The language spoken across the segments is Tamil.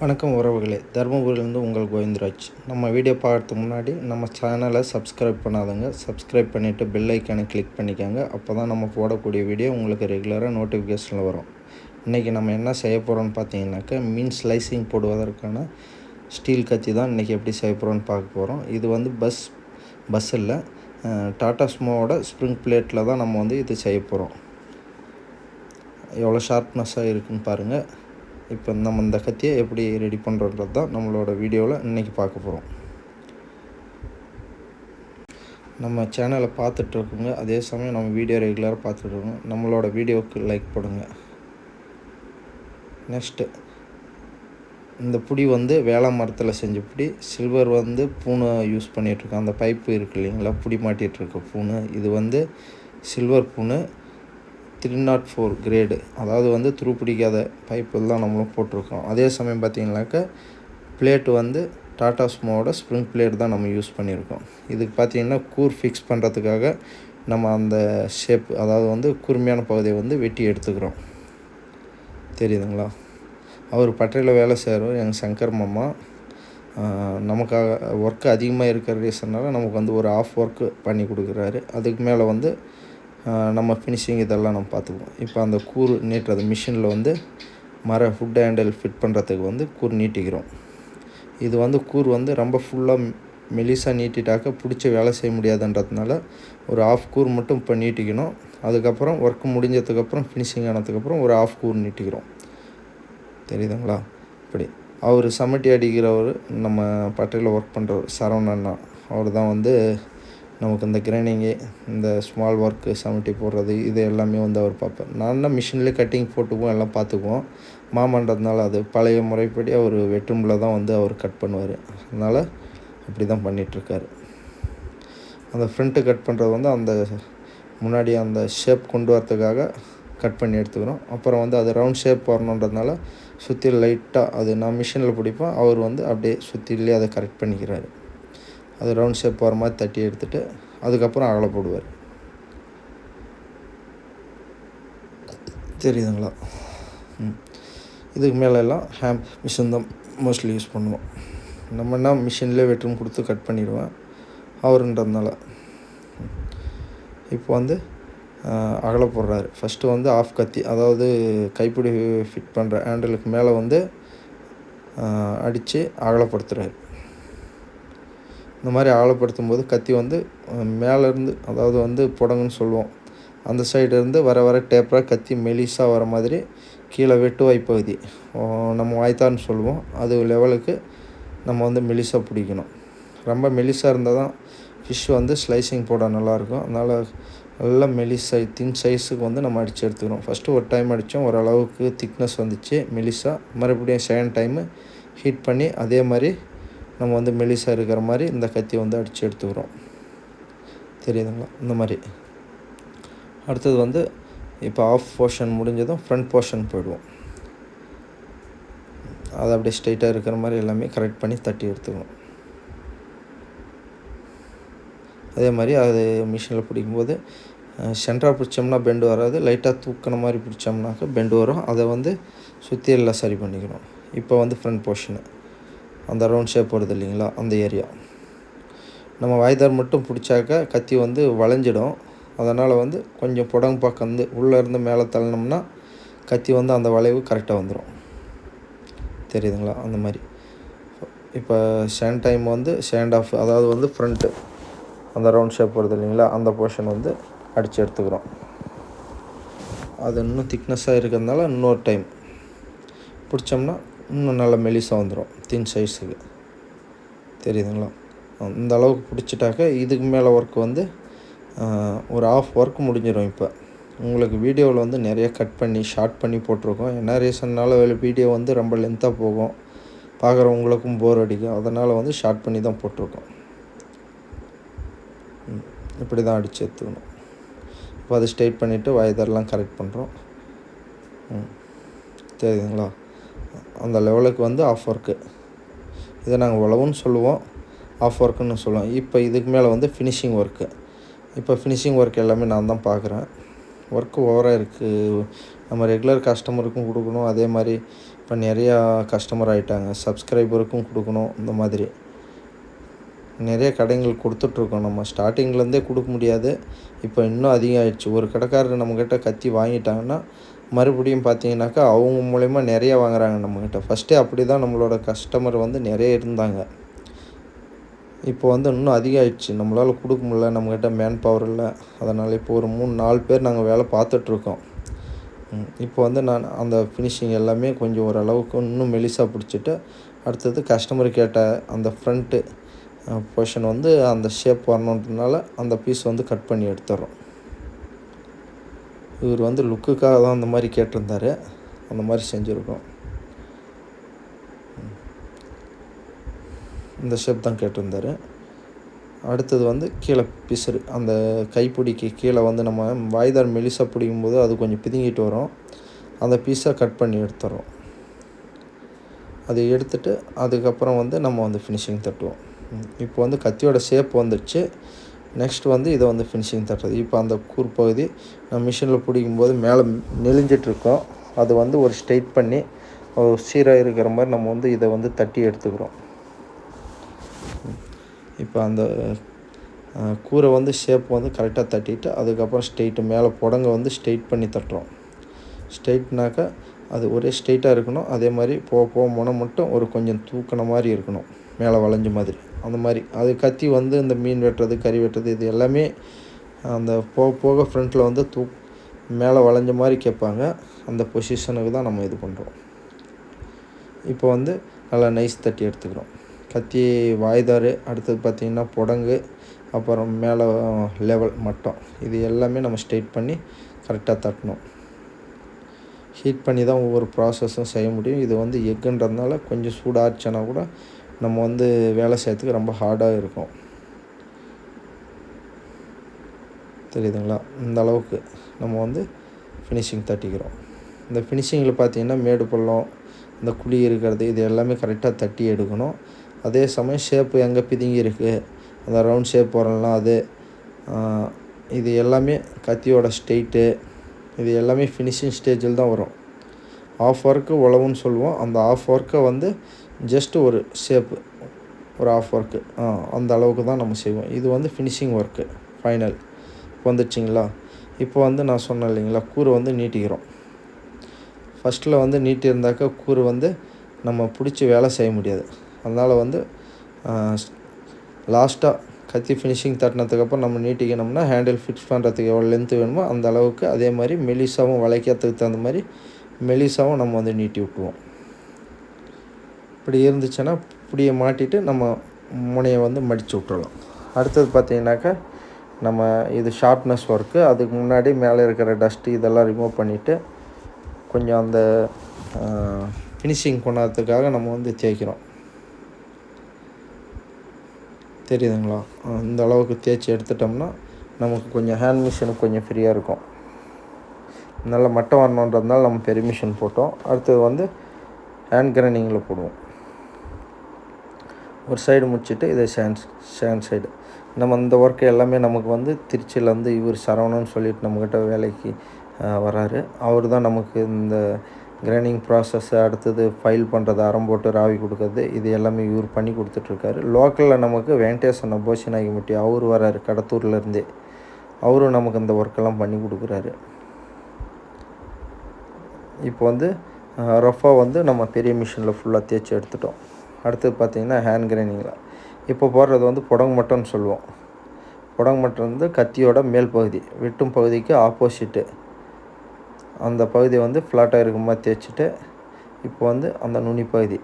வணக்கம் உறவுகளே. தருமபுரியிலேருந்து உங்கள் கோவிந்தராஜ். நம்ம வீடியோ பார்க்கறதுக்கு முன்னாடி நம்ம சேனலை சப்ஸ்கிரைப் பண்ணாதவங்க சப்ஸ்கிரைப் பண்ணிவிட்டு பெல் ஐக்கானை கிளிக் பண்ணிக்கோங்க. அப்போ தான் நம்ம போடக்கூடிய வீடியோ உங்களுக்கு ரெகுலராக நோட்டிஃபிகேஷனில் வரும். இன்றைக்கி நம்ம என்ன செய்ய போகிறோம்னு பார்த்தீங்கன்னாக்கா மீன் ஸ்லைசிங் போடுவதற்கான ஸ்டீல் கத்தி தான் இன்றைக்கி எப்படி செய்ய போகிறோம்னு பார்க்க போகிறோம் இது வந்து பஸ் பஸ் இல்லை. டாட்டா ஸ்மோவோட ஸ்ப்ரிங் பிளேட்டில் தான் நம்ம வந்து இது செய்ய போகிறோம் எவ்வளோ ஷார்ப்னஸ்ஸாக இருக்குன்னு பாருங்கள் இப்போ நம்ம இந்த கத்தியை எப்படி ரெடி பண்ணுறோன்றது தான் நம்மளோட வீடியோவில் இன்றைக்கி பார்க்க போகிறோம் நம்ம சேனலை பார்த்துட்ருக்கோங்க அதே சமயம் நம்ம வீடியோ ரெகுலராக பார்த்துட்ருக்கோங்க நம்மளோட வீடியோவுக்கு லைக் பண்ணுங்க. நெக்ஸ்ட்டு இந்த புடி வந்து வேளா மரத்தில் செஞ்ச புடி சில்வர் வந்து பூனை யூஸ் பண்ணிகிட்ருக்கோம் அந்த பைப்பு இருக்கு இல்லைங்களா? புடி மாட்டிகிட்ருக்க பூனை. இது வந்து சில்வர் பூனை. த்ரீ நாட் ஃபோர் கிரேடு அதாவது வந்து துரு பிடிக்காத பைப்பு தான் நம்மளும் போட்டிருக்கோம். அதே சமயம் பார்த்தீங்கன்னாக்கா பிளேட்டு வந்து டாட்டா ஸ்மோவோட ஸ்ப்ரிங் பிளேட் தான் நம்ம யூஸ் பண்ணியிருக்கோம். இதுக்கு பார்த்தீங்கன்னா கூர் ஃபிக்ஸ் பண்ணுறதுக்காக நம்ம அந்த ஷேப் அதாவது வந்து கூர்மையான பகுதியை வந்து வெட்டி எடுத்துக்கிறோம். தெரியுதுங்களா? அவர் பட்டறையில் வேலை செய்கிறவர் எங்கள் சங்கர் மாமா. நமக்காக ஒர்க்கு அதிகமாக இருக்கிற ரீசனால் நமக்கு வந்து ஒரு ஆஃப் ஒர்க்கு பண்ணி கொடுக்குறாரு. அதுக்கு மேலே வந்து நம்ம ஃபினிஷிங் இதெல்லாம் நம்ம பார்த்துக்குவோம். இப்போ அந்த கூறு நீட்டுறது மிஷினில் வந்து மர ஃபுட் ஹேண்டில் ஃபிட் பண்ணுறதுக்கு வந்து கூர் நீட்டிக்கிறோம். இது வந்து கூர் வந்து ரொம்ப ஃபுல்லாக மெலிசாக நீட்டிட்டாக்க பிடிச்சி வேலை செய்ய முடியாதுன்றதுனால ஒரு ஆஃப் கூர் மட்டும் இப்போ நீட்டிக்கணும். அதுக்கப்புறம் ஒர்க் முடிஞ்சதுக்கப்புறம் ஃபினிஷிங் ஆனதுக்கப்புறம் ஒரு ஆஃப் கூர் நீட்டிக்கிறோம். தெரியுதுங்களா? இப்படி. அவர் சமட்டி அடிக்கிறவர் நம்ம பட்டையில் ஒர்க் பண்ணுறவர் சரவணண்ணா அவர் தான் வந்து நமக்கு இந்த கிரைனிங்கு இந்த ஸ்மால் ஒர்க்கு சமட்டி போடுறது இது எல்லாமே வந்து அவர் பார்ப்பார். நான் மிஷின்லேயே கட்டிங் போட்டுக்குவோம் எல்லாம் பார்த்துக்குவோம். மாமன்றதுனால அது பழைய முறைப்படி அவர் வெட்டும்பில் தான் வந்து அவர் கட் பண்ணுவார். அதனால் அப்படி தான் பண்ணிகிட்ருக்காரு அந்த ஃப்ரண்ட்டு கட் பண்ணுறது வந்து அந்த முன்னாடி அந்த ஷேப் கொண்டு வரத்துக்காக கட் பண்ணி எடுத்துக்கிறோம். அப்புறம் வந்து அது ரவுண்ட் ஷேப் வரணுன்றதுனால சுற்றி லைட்டாக அது நான் மிஷினில் பிடிப்பேன். அவர் வந்து அப்படியே சுற்றிலே அதை கரெக்ட் பண்ணிக்கிறாரு. அது ரவுண்ட் ஷேப் போகிற மாதிரி தட்டி எடுத்துகிட்டு அதுக்கப்புறம் அகலை போடுவார். தெரியுதுங்களா? ம். இதுக்கு மேலே எல்லாம் ஹேம் மிஷின் தான் மோஸ்ட்லி யூஸ் பண்ணுவோம். நம்ம என்ன மிஷின்லேயே வெட்டும் கொடுத்து கட் பண்ணிடுவேன். அவருன்றதுனால. இப்போ வந்து அகலை போடுறாரு. ஃபஸ்ட்டு வந்து ஆஃப் கத்தி அதாவது கைப்பிடி ஃபிட் பண்ணுற ஹேண்டலுக்கு மேலே வந்து அடித்து அகலப்படுத்துகிறாரு இந்த மாதிரி ஆழப்படுத்தும் போது கத்தி வந்து மேலேருந்து அதாவது வந்து புடங்குன்னு சொல்லுவோம். அந்த சைடுலேருந்து வர வர டேப்பராக கத்தி மெலிசாக வர மாதிரி கீழே வெட்டு வாய்ப்பகுதி நம்ம வாய்த்தான்னு சொல்லுவோம். அது லெவலுக்கு நம்ம வந்து மெலிசாக பிடிக்கணும். ரொம்ப மெலிசாக இருந்தால் தான் ஃபிஷ் வந்து ஸ்லைசிங் போட நல்லாயிருக்கும். அதனால் நல்லா மெலிசை தின் சைஸுக்கு வந்து நம்ம அடித்து எடுத்துக்கணும். ஃபஸ்ட்டு ஒரு டைம் அடித்தோம். ஓரளவுக்கு திக்னஸ் வந்துச்சு. மெலிசாக மறுபடியும் செகண்ட் டைமு ஹீட் பண்ணி அதே மாதிரி நம்ம வந்து மெலிசாக இருக்கிற மாதிரி இந்த கத்தி வந்து அடித்து எடுத்துக்கிறோம். தெரியுதுங்களா? இந்த மாதிரி. அடுத்தது வந்து இப்போ ஆஃப் போர்ஷன் முடிஞ்சதும் ஃப்ரண்ட் போர்ஷன் போயிடுவோம். அதை அப்படியே ஸ்ட்ரைட்டாக இருக்கிற மாதிரி எல்லாமே கரெக்ட் பண்ணி தட்டி எடுத்துக்கணும். அதே மாதிரி அது மிஷினில் பிடிக்கும்போது சென்ட்ராக பிடிச்சோம்னா பெண்டு வராது லைட்டாக தூக்கின மாதிரி பிடிச்சோம்னாக்கா பெண்டு வரும். அதை வந்து சுற்றி எல்லாம் சரி பண்ணிக்கணும். இப்போ வந்து ஃப்ரண்ட் போர்ஷனு அந்த ரவுண்ட் ஷேப் வருது இல்லைங்களா? அந்த ஏரியா நம்ம வாய்தார் மட்டும் பிடிச்சாக்க கத்தி வந்து வளைஞ்சிடும். அதனால் வந்து கொஞ்சம் புடங்கு பக்கம் வந்து உள்ளே இருந்து மேலே தள்ளினோம்னா கத்தி வந்து அந்த வளைவு கரெக்டாக வந்துடும் தெரியுதுங்களா? அந்த மாதிரி. இப்போ ஷேண்ட் டைம் வந்து ஷேண்ட் ஆஃப் அதாவது வந்து ஃப்ரண்ட்டு அந்த ரவுண்ட் ஷேப் வருது இல்லைங்களா? அந்த போர்ஷன் வந்து அடித்து எடுத்துக்கிறோம். அது இன்னும் திக்னஸ்ஸாக இருக்கிறதுனால இன்னொரு டைம் பிடிச்சோம்னா இன்னும் நல்லா மெலிசாக வந்துடும் தின் சைஸுக்கு தெரியுதுங்களா? இந்த அளவுக்கு பிடிச்சிட்டாக்க இதுக்கு மேலே ஒர்க் வந்து ஒரு ஆஃப் ஒர்க் முடிஞ்சிடும் இப்போ. உங்களுக்கு வீடியோவில் வந்து நிறைய கட் பண்ணி ஷார்ட் பண்ணி போட்டிருக்கோம். என்ன ரீசன்னால வீடியோ வந்து ரொம்ப லென்த்தாக போகும். பார்க்குறவங்களுக்கும் போர் அடிக்கும். அதனால் வந்து ஷார்ட் பண்ணி தான் போட்டிருக்கோம். இப்படி தான் அடித்து எடுத்துக்கணும். இப்போ அதை ஸ்ட்ரைட் பண்ணிவிட்டு வயதெல்லாம் கரெக்ட் பண்ணுறோம் தெரியுதுங்களா? அந்த லெவலுக்கு வந்து ஆஃப் ஒர்க்கு இதை நாங்கள் உழவுன்னு சொல்லுவோம் ஆஃப் ஒர்க்குன்னு சொல்லுவோம். இப்போ இதுக்கு மேலே வந்து ஃபினிஷிங் ஒர்க்கு இப்போ ஃபினிஷிங் ஒர்க் எல்லாமே நான் தான் பார்க்குறேன் ஒர்க்கு ஓவராக இருக்குது நம்ம ரெகுலர் கஸ்டமருக்கும் கொடுக்கணும். அதே மாதிரி இப்போ நிறையா கஸ்டமர் ஆகிட்டாங்க சப்ஸ்கிரைபருக்கும் கொடுக்கணும். இந்த மாதிரி. நிறைய கடைகள் கொடுத்துட்ருக்கோம் நம்ம. ஸ்டார்டிங்லேருந்தே கொடுக்க முடியாது. இப்போ இன்னும் அதிகம் ஆயிடுச்சு. ஒரு கடைக்காரர் நம்மக்கிட்ட கத்தி வாங்கிட்டாங்கன்னா மறுபடியும் பார்த்தீங்கன்னாக்கா அவங்க மூலயமா நிறைய வாங்குறாங்க நம்மக்கிட்ட ஃபஸ்ட்டே அப்படி தான் நம்மளோட கஸ்டமர் வந்து நிறைய இருந்தாங்க. இப்போ வந்து இன்னும் அதிகமாகிடுச்சு நம்மளால் கொடுக்க முடில நம்மக்கிட்ட மேன் பவர் இல்லை. அதனால் இப்போ ஒரு மூணு நாலு பேர் நாங்கள் வேலை பார்த்துட்ருக்கோம். இப்போ வந்து நான் அந்த ஃபினிஷிங் எல்லாமே கொஞ்சம் ஓரளவுக்கு இன்னும் மெலிசாக பிடிச்சிட்டு அடுத்தது கஸ்டமர் கேட்ட அந்த ஃப்ரண்ட்டு பொஷன் வந்து அந்த ஷேப் வரணுன்றதுனால அந்த பீஸ் வந்து கட் பண்ணி எடுத்துடுறோம் இவர் வந்து லுக்குக்காக தான் அந்த மாதிரி கேட்டிருந்தாரு. அந்த மாதிரி செஞ்சுருக்கோம். இந்த ஷேப் தான் கேட்டிருந்தார். அடுத்தது வந்து கீழே பிசுறு. அந்த கைப்பிடிக்கு கீழே வந்து நம்ம வாய்தார் மெலிசாக பிடிக்கும்போது அது கொஞ்சம் பிதுங்கிட்டு வரும். அந்த பீஸை கட் பண்ணி எடுத்துறோம். அதை எடுத்துட்டு அதுக்கப்புறம் வந்து நம்ம வந்து ஃபினிஷிங் தட்டுவோம். இப்போ வந்து கத்தியோட ஷேப் வந்துடுச்சு நெக்ஸ்ட் வந்து இதை வந்து ஃபினிஷிங் தட்டுறது இப்போ அந்த கூர் பகுதி நம்ம மிஷினில் பிடிக்கும்போது மேலே நெளிஞ்சிட்ருக்கோம். அது வந்து ஒரு ஸ்ட்ரைட் பண்ணி ஒரு சீராக இருக்கிற மாதிரி நம்ம வந்து இதை வந்து தட்டி எடுத்துக்கிறோம். இப்போ அந்த கூரை வந்து ஷேப் வந்து கரெக்டாக தட்டிட்டு அதுக்கப்புறம் ஸ்ட்ரெயிட்டு மேலே புடங்க வந்து ஸ்ட்ரெயிட் பண்ணி தட்டுறோம். ஸ்ட்ரெயிட்னாக்கா அது ஒரே ஸ்ட்ரெயிட்டாக இருக்கணும். அதே மாதிரி போக போக முனை மட்டும் ஒரு கொஞ்சம் தூக்கின மாதிரி இருக்கணும். மேலே வளைஞ்ச மாதிரி. அந்த மாதிரி. அது கத்தி வந்து இந்த மீன் வெட்டுறது கறி வெட்டுறது இது எல்லாமே அந்த போக போக ஃப்ரண்ட்டில் வந்து தூ மேலே வளைஞ்ச மாதிரி கேட்பாங்க. அந்த பொசிஷனுக்கு தான் நம்ம இது பண்ணுறோம் இப்போ வந்து நல்லா நைஸ் தட்டி எடுத்துக்கிறோம். கத்தி வாய்தார் அடுத்தது பார்த்திங்கன்னா புடங்கு அப்புறம் மேலே லெவல் மட்டம். இது எல்லாமே நம்ம ஸ்ட்ரெயிட் பண்ணி கரெக்டாக தட்டணும். ஹீட் பண்ணி தான் ஒவ்வொரு ப்ராசஸும் செய்ய முடியும். இது வந்து எக்குன்றதுனால கொஞ்சம் சூடாச்சுன்னா கூட நம்ம வந்து வேலை செய்யறதுக்கு ரொம்ப ஹார்டாக இருக்கும். தெரியுதுங்களா? இந்த அளவுக்கு நம்ம வந்து ஃபினிஷிங் தட்டிக்கிறோம். இந்த ஃபினிஷிங்கில் பார்த்தீங்கன்னா மேடு பள்ளம் இந்த குழி இருக்கிறது இது எல்லாமே கரெக்டாக தட்டி எடுக்கணும். அதே சமயம் ஷேப்பு எங்கே பிதுங்கி இருக்குது அந்த ரவுண்ட் ஷேப் போகிறலாம் அது இது எல்லாமே கத்தியோட ஸ்ட்ரெயிட்டு இது எல்லாமே ஃபினிஷிங் ஸ்டேஜில் தான் வரும். ஆஃப் ஒர்க்கு உழவுன்னு சொல்லுவோம். அந்த ஆஃப் ஒர்க்கை வந்து ஜஸ்ட்டு ஒரு ஷேப்பு ஒரு ஆஃப் ஒர்க்கு ஆ அந்த அளவுக்கு தான் நம்ம செய்வோம். இது வந்து ஃபினிஷிங் ஒர்க்கு ஃபைனல் வந்துடுச்சிங்களா இப்போ வந்து நான் சொன்னேன் இல்லைங்களா கூறு வந்து நீட்டிக்கிறோம். ஃபஸ்ட்டில் வந்து நீட்டி இருந்தாக்கா கூறு வந்து நம்ம பிடிச்சி வேலை செய்ய முடியாது. அதனால் வந்து லாஸ்ட்டாக கத்தி ஃபினிஷிங் தட்டினதுக்கப்புறம் நம்ம நீட்டிக்கணும்னா ஹேண்டில் ஃபிக்ஸ் பண்ணுறதுக்கு எவ்வளோ லென்த்து வேணுமோ அந்த அளவுக்கு அதே மாதிரி மெலிசாவும் வளைக்கிறதுக்கு தகுந்த மாதிரி மெலிசாவும் நம்ம வந்து நீட்டி விட்டுருவோம். இப்படி இருந்துச்சுன்னா இப்படியே மாட்டிட்டு நம்ம முனையை வந்து மடித்து விட்டுறலாம். அடுத்தது பார்த்திங்கனாக்கா நம்ம இது ஷார்ப்னஸ் ஒர்க்கு அதுக்கு முன்னாடி மேலே இருக்கிற டஸ்ட்டு இதெல்லாம் ரிமூவ் பண்ணிவிட்டு கொஞ்சம் அந்த ஃபினிஷிங் கொண்டாடுறதுக்காக நம்ம வந்து தேய்க்கிறோம். தெரியுதுங்களா? இந்த அளவுக்கு தேய்ச்சி எடுத்துட்டோம்னா நமக்கு கொஞ்சம் ஹேண்ட் மிஷினுக்கு கொஞ்சம் ஃப்ரீயாக இருக்கும். நல்ல மட்டை வரணுன்றதுனால நம்ம பெரிய மிஷின் போட்டோம். அடுத்தது வந்து ஹேண்ட் கிரைண்டிங்கில் போடுவோம். ஒரு சைடு முடிச்சுட்டு இது ஷேண்ட் ஷேன் சைடு நம்ம இந்த ஒர்க்கு எல்லாமே நமக்கு வந்து திருச்சியிலேருந்து இவர் சரவணன் சொல்லிட்டு நம்மக்கிட்ட வேலைக்கு வராரு அவர் தான் நமக்கு இந்த கிரைண்டிங் ப்ராசஸ் அடுத்தது ஃபைல் பண்ணுறது அறம் போட்டு ராவி கொடுக்கறது இது எல்லாமே இவர் பண்ணி கொடுத்துட்ருக்காரு. லோக்கலில் நமக்கு வெங்கடேசன் போசி நாயகமுட்டி அவர் வராரு கடத்தூர்லேருந்தே அவரும் நமக்கு இந்த ஒர்க்கெல்லாம் பண்ணி கொடுக்குறாரு. இப்போ வந்து ரஃபாக வந்து நம்ம பெரிய மிஷினில் ஃபுல்லாக தேய்ச்சி எடுத்துட்டோம். அடுத்து பார்த்திங்கன்னா ஹேண்ட் கிரைண்டிங்கில் இப்போ போடுறது வந்து புடங்கு மட்டம்னு சொல்லுவோம். புடங்கு மட்டம் வந்து கத்தியோட மேல் பகுதி வெட்டும் பகுதிக்கு ஆப்போசிட்டு அந்த பகுதி வந்து ஃப்ளாட்டாக இருக்க மாதிரி தேய்ச்சிட்டு இப்போ வந்து அந்த நுனி பகுதி.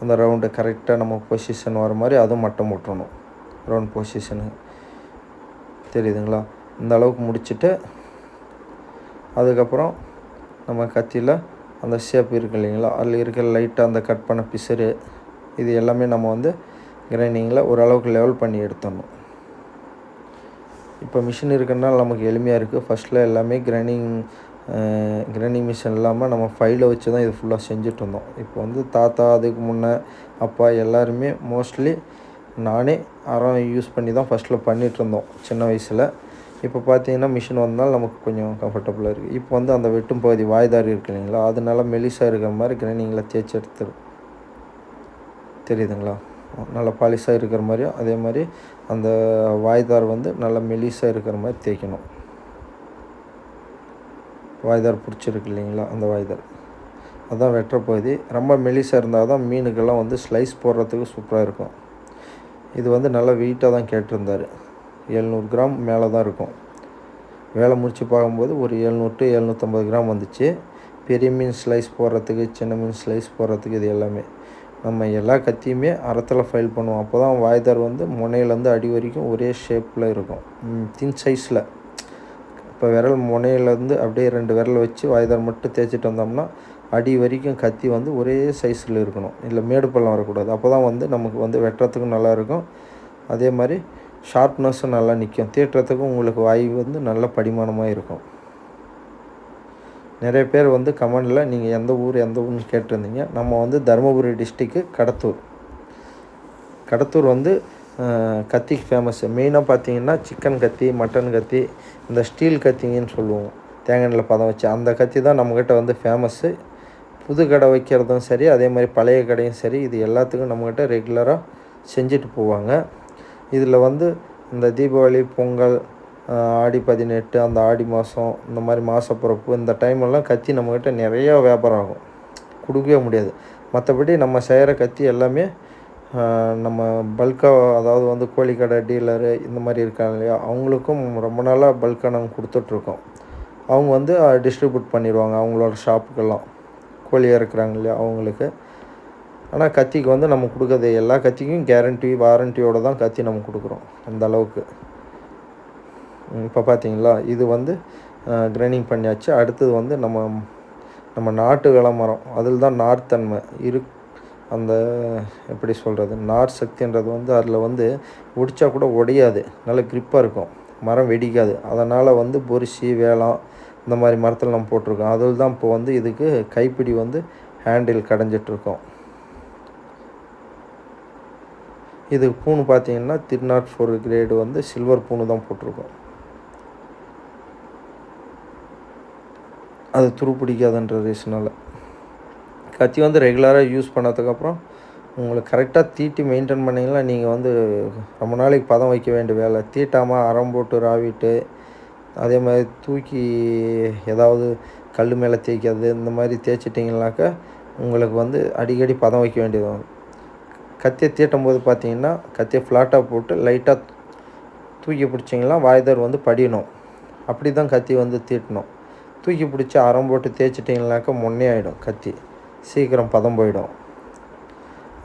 அந்த ரவுண்டு கரெக்டாக நம்ம பொசிஷன் வர மாதிரி அதுவும் மட்டம் விட்டுறணும் ரவுண்ட் பொசிஷனு தெரியுதுங்களா? இந்த அளவுக்கு முடிச்சுட்டு அதுக்கப்புறம் நம்ம கத்தியில் அந்த ஷேப் இருக்கு இல்லைங்களா? அதில் இருக்கிற லைட்டாக அந்த கட் பண்ண பிசரு இது எல்லாமே நம்ம வந்து கிரைண்டிங்கில் ஓரளவுக்கு லெவல் பண்ணி எடுத்துடணும். இப்போ மிஷின் இருக்கிறனால நமக்கு எளிமையாக இருக்குது ஃபஸ்ட்டில் எல்லாமே கிரைண்டிங் கிரைண்டிங் மிஷின் இல்லாமல் நம்ம ஃபைலை வச்சு தான் இது ஃபுல்லாக செஞ்சுட்டு இருந்தோம். இப்போ வந்து தாத்தா அதுக்கு முன்னே அப்பா எல்லாருமே மோஸ்ட்லி நானே அறம் யூஸ் பண்ணி தான் ஃபஸ்ட்டில் பண்ணிகிட்டு இருந்தோம். சின்ன வயசில். இப்போ பார்த்தீங்கன்னா மிஷின் வந்தால் நமக்கு கொஞ்சம் கம்ஃபர்டபுளாக இருக்குது இப்போ வந்து அந்த வெட்டும் பகுதி வாய்தாரி இருக்கு இல்லைங்களா? அது நல்லா மெலிசாக இருக்கிற மாதிரி கிரைனிங்கில் தேய்ச்சி எடுத்துரும் தெரியுதுங்களா? நல்லா பாலிஷாக இருக்கிற மாதிரியும் அதே மாதிரி அந்த வாய்தார் வந்து நல்லா மெலிசாக இருக்கிற மாதிரி தேய்க்கணும். வாய்தார் பிடிச்சிருக்கு இல்லைங்களா? அந்த வாய்தார் அதுதான் வெட்டுற பகுதி. ரொம்ப மெலிசாக இருந்தால் தான் மீனுக்கெல்லாம் வந்து ஸ்லைஸ் போடுறதுக்கு சூப்பராக இருக்கும். இது வந்து நல்லா வெயிட்டாக தான் கேட்டிருந்தார். எழுநூறு கிராம் மேலே தான் இருக்கும். வேலை முடித்து பார்க்கும்போது ஒரு எழுநூறு டு எழுநூற்றம்பது கிராம் வந்துச்சு. பெரிய மீன் ஸ்லைஸ் போடுறதுக்கு சின்ன மீன் ஸ்லைஸ் போடுறதுக்கு இது எல்லாமே. நம்ம எல்லா கத்தியுமே அறத்தில் ஃபைல் பண்ணுவோம். அப்போ தான் வாய்தார் வந்து முனையிலேருந்து அடி வரைக்கும் ஒரே ஷேப்பில் இருக்கும். தின் சைஸில் இப்போ விரல் முனையிலேருந்து அப்படியே ரெண்டு விரல் வச்சு வாய்தார் மட்டும் தேய்ச்சிட்டு வந்தோம்னா அடி வரைக்கும் கத்தி வந்து ஒரே சைஸில் இருக்கணும். இல்லை மேடு பள்ளம் வரக்கூடாது. அப்போ தான் வந்து நமக்கு வந்து வெட்டுறதுக்கும் நல்லாயிருக்கும் அதே மாதிரி ஷார்ப்னஸும் நல்லா நிற்கும் தீட்டுறதுக்கும் உங்களுக்கு வாய் வந்து நல்ல படிமானமாக இருக்கும். நிறைய பேர் வந்து கமெண்டில் நீங்கள் எந்த ஊர் எந்த ஊர்னு கேட்டிருந்தீங்க. நம்ம வந்து தருமபுரி டிஸ்ட்ரிக்கு கடத்தூர். கடத்தூர் வந்து கத்திக்கு ஃபேமஸ்ஸு மெயினாக பார்த்தீங்கன்னா சிக்கன் கத்தி மட்டன் கத்தி இந்த ஸ்டீல் கத்திங்கன்னு சொல்லுவோம். தேங்காய் எண்ணெயில் பதம் வச்சு அந்த கத்தி தான் நம்மக்கிட்ட வந்து ஃபேமஸ்ஸு புது கடை வைக்கிறதும் சரி அதே மாதிரி பழைய கடையும் சரி இது எல்லாத்துக்கும் நம்மக்கிட்ட ரெகுலராக செஞ்சுட்டு போவாங்க. இதில் வந்து இந்த தீபாவளி பொங்கல் ஆடி பதினெட்டு அந்த ஆடி மாதம் இந்த மாதிரி மாதப்பிறப்பு இந்த டைமெல்லாம் கத்தி நம்மக்கிட்ட நிறையா வியாபாரம் ஆகும். கொடுக்கவே முடியாது. மற்றபடி நம்ம செய்கிற கத்தி எல்லாமே நம்ம பல்காக அதாவது வந்து கோழிக்கடை டீலரு இந்த மாதிரி இருக்காங்க இல்லையா அவங்களுக்கும் ரொம்ப நாளாக பல்காக நாங்கள் கொடுத்துட்ருக்கோம். அவங்க வந்து டிஸ்ட்ரிபியூட் பண்ணிடுவாங்க அவங்களோட ஷாப்புக்கெல்லாம் கோழி இறக்குறாங்க இல்லையா அவங்களுக்கு. ஆனால் கத்திக்கு வந்து நம்ம கொடுக்குறது எல்லா கத்திக்கும் கேரண்டி வாரண்டியோடு தான் கத்தி நம்ம கொடுக்குறோம் அந்த அளவுக்கு. இப்போ பார்த்தீங்களா இது வந்து கிரைண்டிங் பண்ணியாச்சு. அடுத்தது வந்து நம்ம நம்ம நாட்டு விளமரம் அதில் தான் நார்த்தன்மை இரு அந்த எப்படி சொல்கிறது நார் சக்தின்றது வந்து அதில் வந்து ஒடிச்சா கூட உடையாது நல்ல க்ரிப்பாக இருக்கும் மரம் வெடிக்காது. அதனால் வந்து பொரிசி வேளாம் இந்த மாதிரி மரத்தில் நம்ம போட்டிருக்கோம். அதில் தான் இப்போ வந்து இதுக்கு கைப்பிடி வந்து ஹேண்டில் கடைஞ்சிட்ருக்கோம் இது பூணு பார்த்தீங்கன்னா த்ரீ நாட் ஃபோர் கிரேடு வந்து சில்வர் பூணு தான் போட்டிருக்கோம். அது துரு பிடிக்காதுன்ற ரீசனால் கத்தி வந்து ரெகுலராக யூஸ் பண்ணதுக்கப்புறம் உங்களுக்கு கரெக்டாக தீட்டி மெயின்டைன் பண்ணிங்கன்னா நீங்கள் வந்து ரொம்ப நாளைக்கு பதம் வைக்க வேண்டிய வேலை. தீட்டாமல் அறம் போட்டு ராவிட்டு அதே மாதிரி தூக்கி ஏதாவது கல் மேலே தேய்க்கிறது இந்த மாதிரி தேய்ச்சிட்டிங்கனாக்கா உங்களுக்கு வந்து அடிக்கடி பதம் வைக்க வேண்டியது வரும். கத்தியை தீட்டும் போது பார்த்தீங்கன்னா கத்தியை ஃப்ளாட்டாக போட்டு லைட்டாக தூக்கி பிடிச்சிங்கன்னா வாய்தார் வந்து படியணும். அப்படி தான் கத்தி வந்து தீட்டணும். தூக்கி பிடிச்சி அறம் போட்டு தேய்ச்சிட்டிங்கனாக்கா முன்னே ஆகிடும் கத்தி. சீக்கிரம் பதம் போயிடும்.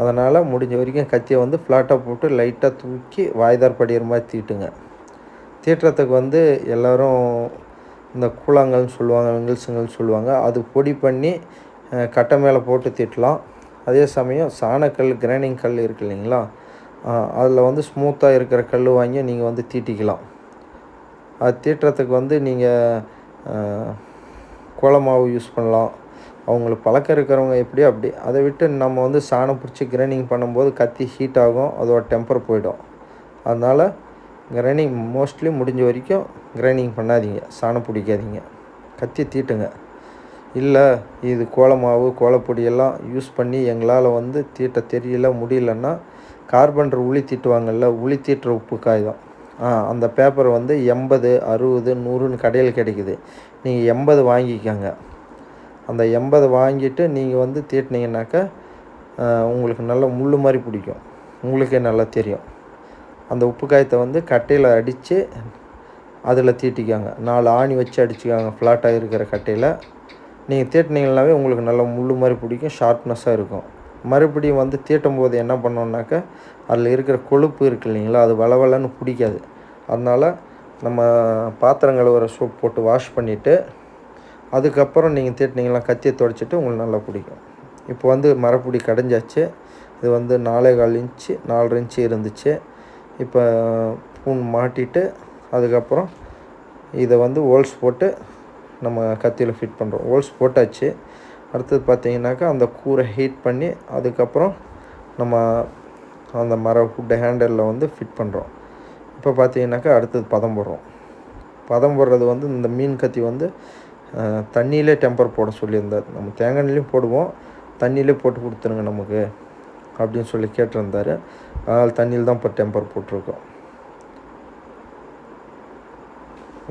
அதனால் முடிஞ்ச வரைக்கும் கத்தியை வந்து ஃப்ளாட்டாக போட்டு லைட்டாக தூக்கி வாய்தார் படிகிற மாதிரி தீட்டுங்க. தீட்டுறதுக்கு வந்து எல்லோரும் இந்த கூழாங்கல்னு சொல்லுவாங்க வெங்கல்ஸுங்கல் சொல்லுவாங்க. அது பொடி பண்ணி கட்டை மேலே போட்டு தீட்டலாம். அதே சமயம் சாணக்கல் கிரைனிங் கல் இருக்கு இல்லைங்களா? அதில் வந்து ஸ்மூத்தாக இருக்கிற கல் வாங்கி நீங்கள் வந்து தீட்டிக்கலாம். அது தீட்டுறதுக்கு வந்து நீங்கள் கோலமாவு யூஸ் பண்ணலாம். அவங்களுக்கு பழக்கம் இருக்கிறவங்க எப்படியோ அப்படி அதை விட்டு நம்ம வந்து சாணம் பிடிச்சி கிரைண்டிங் பண்ணும்போது கத்தி ஹீட் ஆகும் அதோட டெம்பர் போயிடும். அதனால் கிரைண்டிங் மோஸ்ட்லி முடிஞ்ச வரைக்கும் கிரைண்டிங் பண்ணாதீங்க சாணம் பிடிக்காதீங்க. கத்தி தீட்டுங்க. இல்லை இது கோலமாவு கோலப்பொடியெல்லாம் யூஸ் பண்ணி எங்களால் வந்து தீட்ட தெரியல முடியலன்னா கார்பன்டர் உளி தீட்டுவாங்கல்ல உளி தீட்டுற உப்பு காகிதம். ஆ அந்த பேப்பர் வந்து எண்பது அறுபது நூறுன்னு கடையில் கிடைக்குது. நீங்கள் எண்பது வாங்கிக்கோங்க. அந்த எண்பது வாங்கிட்டு நீங்கள் வந்து தீட்டினீங்கனாக்கா உங்களுக்கு நல்ல முள் மாதிரி பிடிக்கும். உங்களுக்கே நல்லா தெரியும். அந்த உப்பு காயத்தை வந்து கட்டையில் அடித்து அதில் தீட்டிக்காங்க. நாலு ஆணி வச்சு அடிச்சுக்காங்க ஃப்ளாட்டாக இருக்கிற கட்டையில். நீங்கள் தீட்டினீங்கனாவே உங்களுக்கு நல்லா முள் மாதிரி பிடிக்கும் ஷார்ப்னஸ்ஸாக இருக்கும். மறுபடியும் வந்து தீட்டும் போது என்ன பண்ணோன்னாக்கா அதில் இருக்கிற கொழுப்பு இருக்கு இல்லைங்களா அது வளவலன்னு பிடிக்காது. அதனால் நம்ம பாத்திரம் கழுவுற சோப் போட்டு வாஷ் பண்ணிவிட்டு அதுக்கப்புறம் நீங்கள் தீட்டினீங்களா கத்தியை துடைச்சிட்டு உங்களுக்கு நல்லா பிடிக்கும். இப்போ வந்து மரப்பிடி கடைஞ்சாச்சு. இது வந்து நாலே கால் இன்ச்சு நாலரை இன்ச்சு இருந்துச்சு. இப்போ பூன் மாட்டிட்டு அதுக்கப்புறம் இதை வந்து ஹோல்ஸ் போட்டு நம்ம கத்தியில் ஃபிட் பண்ணுறோம் ஹோல்ஸ் போட்டாச்சு. அடுத்தது பார்த்தீங்கன்னாக்கா அந்த கூரை ஹீட் பண்ணி அதுக்கப்புறம் நம்ம அந்த மர ஃபுட்டு ஹேண்டலில் வந்து ஃபிட் பண்ணுறோம் இப்போ பார்த்தீங்கன்னாக்கா அடுத்தது பதம் போடுறோம். பதம் போடுறது வந்து இந்த மீன் கத்தி வந்து தண்ணியிலே டெம்பர் போட சொல்லியிருந்தார். நம்ம தேங்காய் போடுவோம். தண்ணியிலே போட்டு கொடுத்துருங்க நமக்கு அப்படின்னு சொல்லி கேட்டிருந்தாரு. அதனால் தண்ணியில் தான் இப்போ டெம்பர் போட்டிருக்கோம்.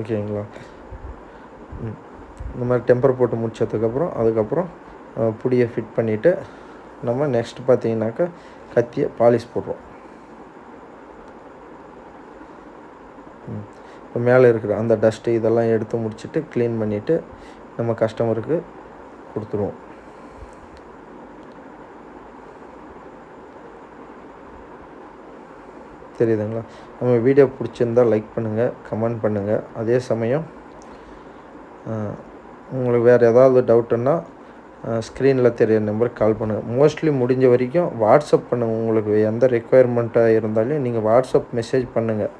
ஓகேங்களா? இந்த மாதிரி டெம்பர் போட்டு முடிச்சதுக்கப்புறம் அதுக்கப்புறம் புடியை ஃபிட் பண்ணிவிட்டு நம்ம நெக்ஸ்ட் பார்த்தீங்கன்னாக்கா கத்தியை பாலிஷ் போடுறோம். இப்போ மேலே இருக்கிற அந்த டஸ்ட்டு இதெல்லாம் எடுத்து முடிச்சுட்டு க்ளீன் பண்ணிவிட்டு நம்ம கஸ்டமருக்கு கொடுத்துருவோம். தெரியுதுங்களா? நம்ம வீடியோ பிடிச்சிருந்தா லைக் பண்ணுங்கள் கமெண்ட் பண்ணுங்கள் அதே சமயம் உங்களுக்கு வேறு ஏதாவது டவுட்டுன்னா ஸ்க்ரீனில் தெரிய நம்பருக்கு கால் பண்ணுங்கள் மோஸ்ட்லி முடிஞ்ச வரைக்கும் வாட்ஸ்அப் பண்ணுங்கள் உங்களுக்கு எந்த ரெக்குயர்மெண்ட்டாக இருந்தாலும் நீங்கள் வாட்ஸ்அப் மெசேஜ் பண்ணுங்கள்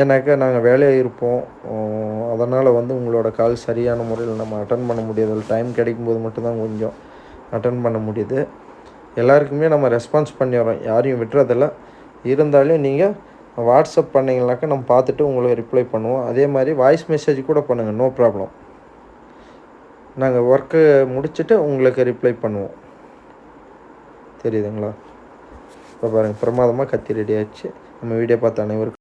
ஏன்னாக்கா நாங்கள் வேலையாக இருப்போம். அதனால் வந்து உங்களோட கால் சரியான முறையில் நம்ம அட்டன் பண்ண முடியாது. டைம் கிடைக்கும்போது மட்டும்தான் கொஞ்சம் அட்டன் பண்ண முடியுது. எல்லாருக்குமே நம்ம ரெஸ்பான்ஸ் பண்ணி வரோம் யாரையும் விட்டுறதில்ல. இருந்தாலும் நீங்கள் வாட்ஸ்அப் பண்ணிங்கனாக்கா நம்ம பார்த்துட்டு உங்களுக்கு ரிப்ளை பண்ணுவோம். அதே மாதிரி வாய்ஸ் மெசேஜ் கூட பண்ணுங்கள் நோ ப்ராப்ளம் நாங்கள் ஒர்க்கு முடிச்சுட்டு உங்களுக்கு ரிப்ளை பண்ணுவோம். தெரியுதுங்களா? இப்போ பாருங்கள் பிரமாதமாக கத்தி ரெடி ஆச்சு நம்ம வீடியோ பார்த்த அனைவருக்கும்